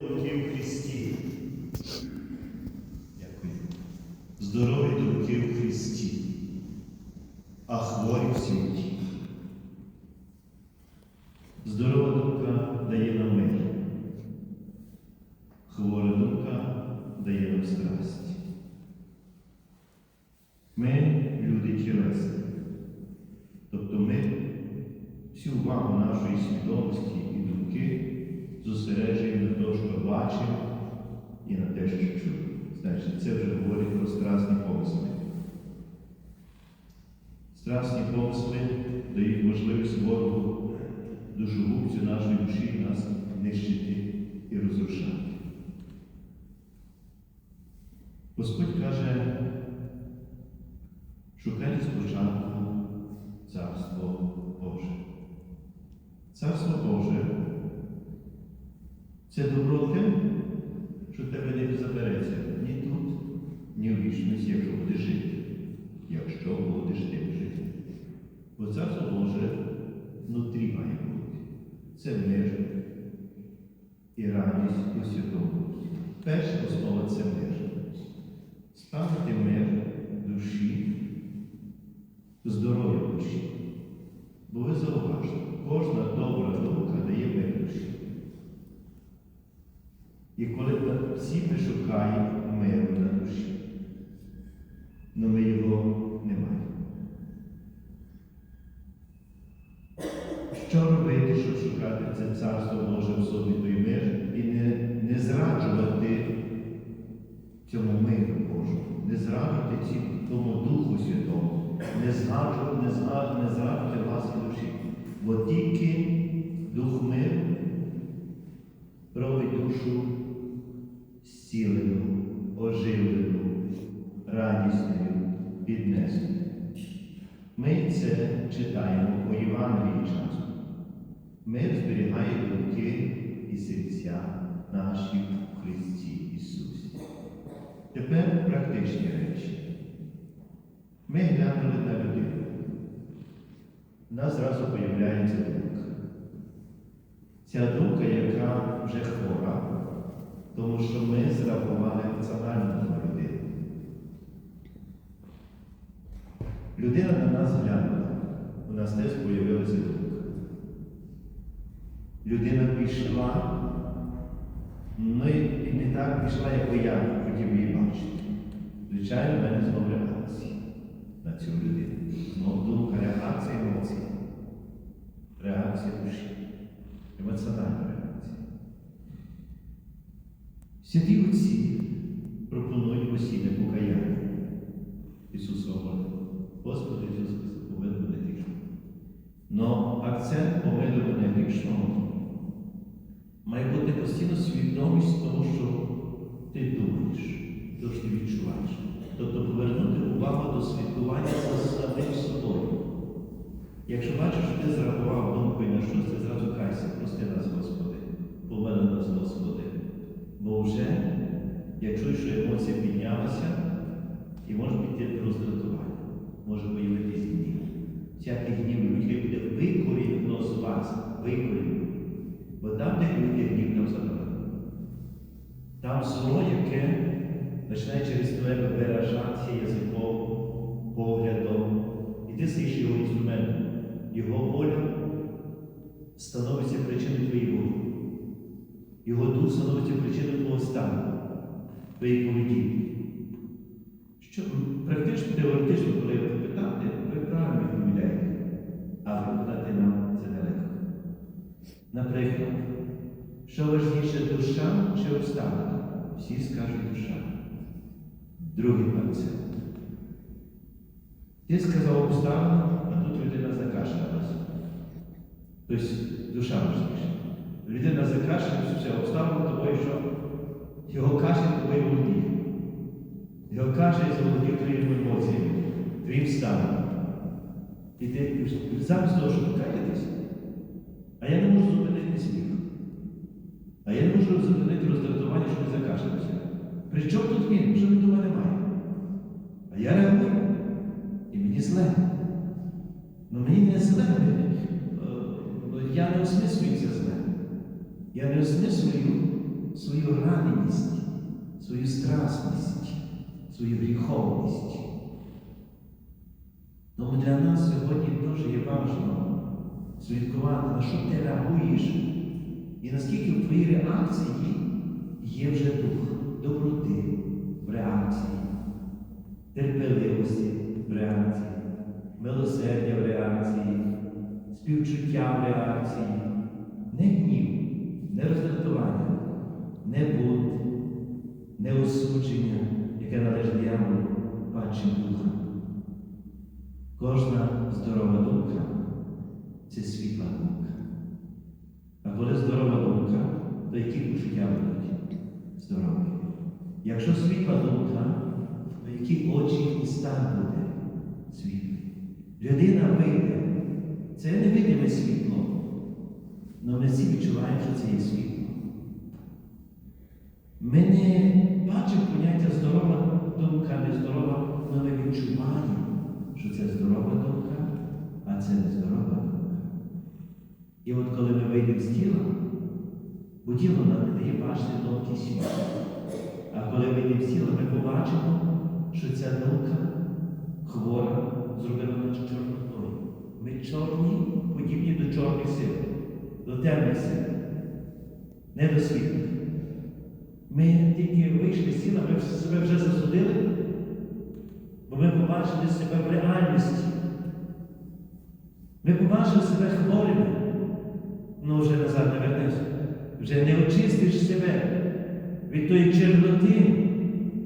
Думки в Христі. Дякую. Здорові думки в Христі, а хворі в світі. Здорова думка дає нам мир. Хвора думка дає нам страсть. Ми люди тілесні. Тобто ми всю увагу нашої свідомості те, і на те, що чуємо. Значить, це вже говорить про страсні помисли. Страсні помисли дають можливість ворогу душогубцю нашої душі нас нищити і розрушати. Господь каже, шукайте спочатку Царство Боже. Царство Боже це добро тим, що тебе не забереться ні тут, ні в вічності, якщо будеш жити. Якщо будеш тим жити. Бо царство Боже внутрі має бути. Це мир і радість у святому. Перша основа це мир. Ставити мир душі, здоров'я душі. Бо ви зауважте, кожна добра думка дає мир душі. І коли всі ми шукаємо миру на душі, але ми його не маємо. Що робити, щоб шукати це царство Боже в собі той мир і не, не зраджувати цьому миру Божому, не зраджувати тому Духу Святому, не зраджувати, не, зра- не зраджувати власні душі. Бо тільки Дух миру робить душу зцілену, оживлену, радісною, піднесеною. Ми це читаємо по Євангелії часу. Мир зберігає думки і серця наші в Христі Ісусі. Тепер практичні речі. Ми глянули на людину. У нас зразу появляється думка. Ця думка, яка вже хвора, тому що ми зрахували раціонально на людину. Людина на нас глянула, у нас теж з'явилася думка. Людина пішла, ну і не так пішла, як я хотів її бачити. Звичайно, в мене знову реакція на цю людину. Знову думка, реакція емоції. Реакція душі. Емоціональна реакція. Святі отці пропонують постійне покаяння. Ісус говорить, Господи Ісус Христос, помилуй мене грішного. Но акцент помилуй мене грішного має бути постійно свідомість того, що ти думаєш, то що ти відчуваєш. Тобто повернути увагу до святкування за самим собою. Якщо бачиш, що ти зрахував думкою на щось, ти зразу кайся, прости нас, Господи, помили нас, Господи. Бо вже я чую, що емоція піднялася, і може піти роздратування, може появитись гнів. Всякий гнів людський буде викорінено з вас, викорінено. Бо там, де люди гнів там забрали. Там зло, яке починає через тебе виражатися язиком, поглядом, і ти стаєш його інструментом. Його воля становиться причиною твоєї волі. Його дух становиться причиною твого стану, твоєї поведінки. Що практично, теоретично, коли питати, ви правильно відповідаєте, а виконати нам це нелегко. Наприклад, що важніше душа чи обставина? Всі скажуть душа. Другий акцент. Ти сказав обставину, а тут людина закашлялася. Тобто душа важніша. Людина закашлялася, все, обставина тобою, що його кашель тобою. Каже, і заволодів твоїми емоціями, твоїм станом. І ти замість того, щоб каятись, а я не можу зупинити сміх. А я не можу зупинити роздратування, щоб не закашлявся. При чому тут він? Що він до мене має? А я реагую. І мені зле. Ну мені не зле. Е, я не осмислюю це зле. Я не осмислюю свою раненість, свою страстність гріховність. Тому для нас сьогодні дуже є важливо слідкувати, на що ти реагуєш, і наскільки в твоїй реакції є вже дух доброти в реакції, терпеливості в реакції, милосердя в реакції, співчуття в реакції, не гнів, не роздратування, не буд, не осудження, яке належить дияволу. Кожна здорова думка це світла думка. А коли здорова думка, то які почуття будуть здорові. Якщо світла думка, то які очі і стан буде світлий. Людина вийде. Це невидиме світло. але ми всі відчуваємо, що це є світло. Ми не бачимо поняття здорова думка, нездорова, але ми відчуваємо, що це здорова думка, а це нездорова думка. І от коли ми вийдемо з тіла, бо тіло нам не дає бачити тонкий світ. А коли вийдемо з тіла, ми побачимо, що ця думка хвора, зробила нас чорнотою. Ми чорні, подібні до чорних сил, до темних сил, не до світла. Тіла, ми себе вже засудили, бо ми побачили себе в реальності. Ми побачили себе хворими, але вже назад не вернешся. Вже не очистиш себе від тої черноти,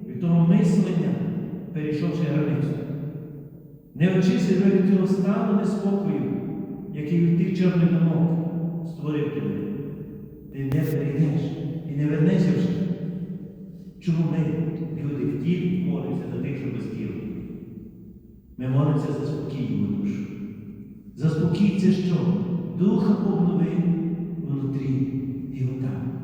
від того мислення, перейшовши границю. Не очистиш себе від цього стану неспокою, який ти чорний домок створив тобі. Ти не перейдеш і не вернешся вже. Чому ми, люди в тілі, молимося за тих, що без тіла? Ми молимося за спокійну душу. За спокій це що? Духа обнови внутрі і отам.